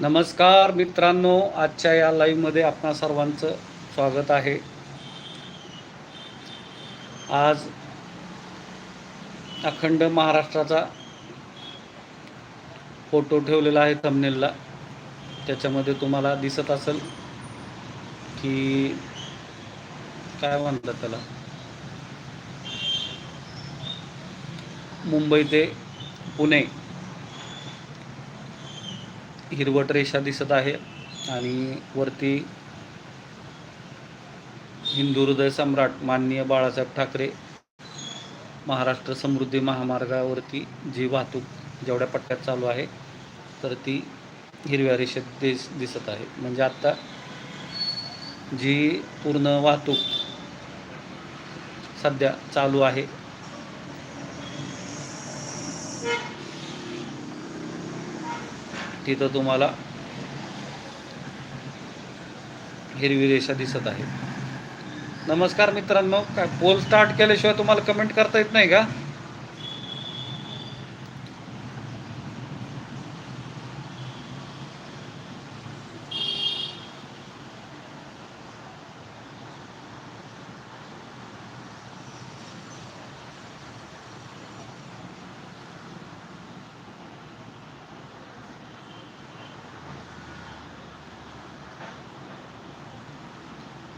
नमस्कार मित्रांनो आजच्या या लाईव्हमध्ये आपणा सर्वांचं स्वागत आहे. आज अखंड महाराष्ट्राचा फोटो ठेवलेला आहे थंबनेलला त्याच्यामध्ये तुम्हाला दिसत असेल की काय म्हणतात त्याला? मुंबई ते पुणे. हिरवट रेषा दिसत आहे आणि वरती हिंदू हृदय सम्राट माननीय बाळासाहेब ठाकरे महाराष्ट्र समृद्धी महामार्गावरती जी वाहतूक जेवढ्या पट्ट्यात चालू आहे तर ती हिरव्या रेषेत दिस दिसत आहे. म्हणजे आत्ता जी पूर्ण वाहतूक सध्या चालू आहे तिथं तुम्हाला हिरवी रेषा दिसत आहे नमस्कार मित्रांनो काय पोल स्टार्ट केल्याशिवाय तुम्हाला कमेंट करता येत नाही का?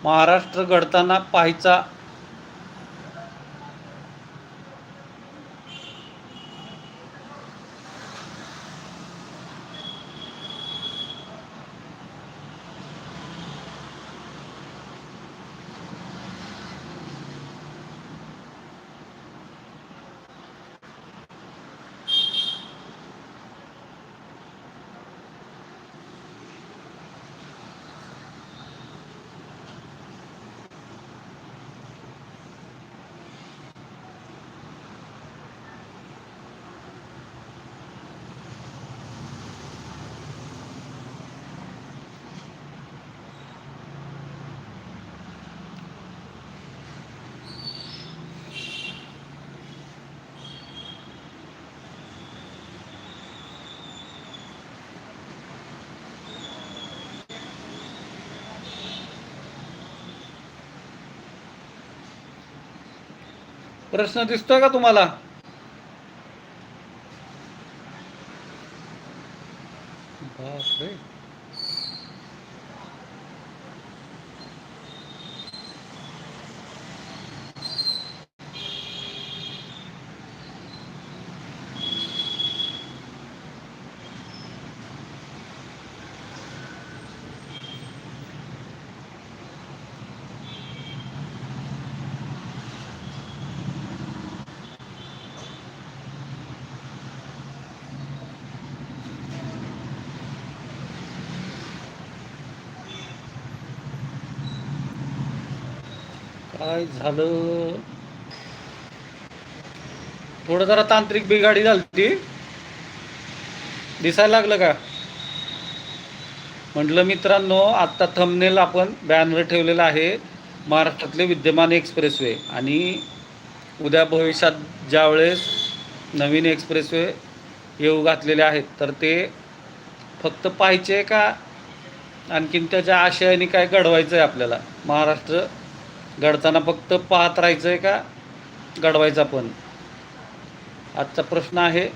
महाराष्ट्र घडताना पाहायचा प्रश्न दिसतोय का तुम्हाला? बापरे. काय झालं? थोडं जरा तांत्रिक बिघाडी झाली दिसायला लागलं का? म्हटलं मित्रांनो आत्ता थंबनेल आपण बॅनर ठेवलेला आहे महाराष्ट्रातले विद्यमान एक्सप्रेसवे आणि उद्या भविष्यात ज्यावेळेस नवीन एक्सप्रेसवे येऊ घातलेले आहेत तर ते फक्त पाहायचे का? आणखीन त्याच्या आशयाने काय घडवायचं आहे आपल्याला? महाराष्ट्र घडताना फक्त पाहत राहायचं आहे का? घडवायचा पण. आजचा प्रश्न आहे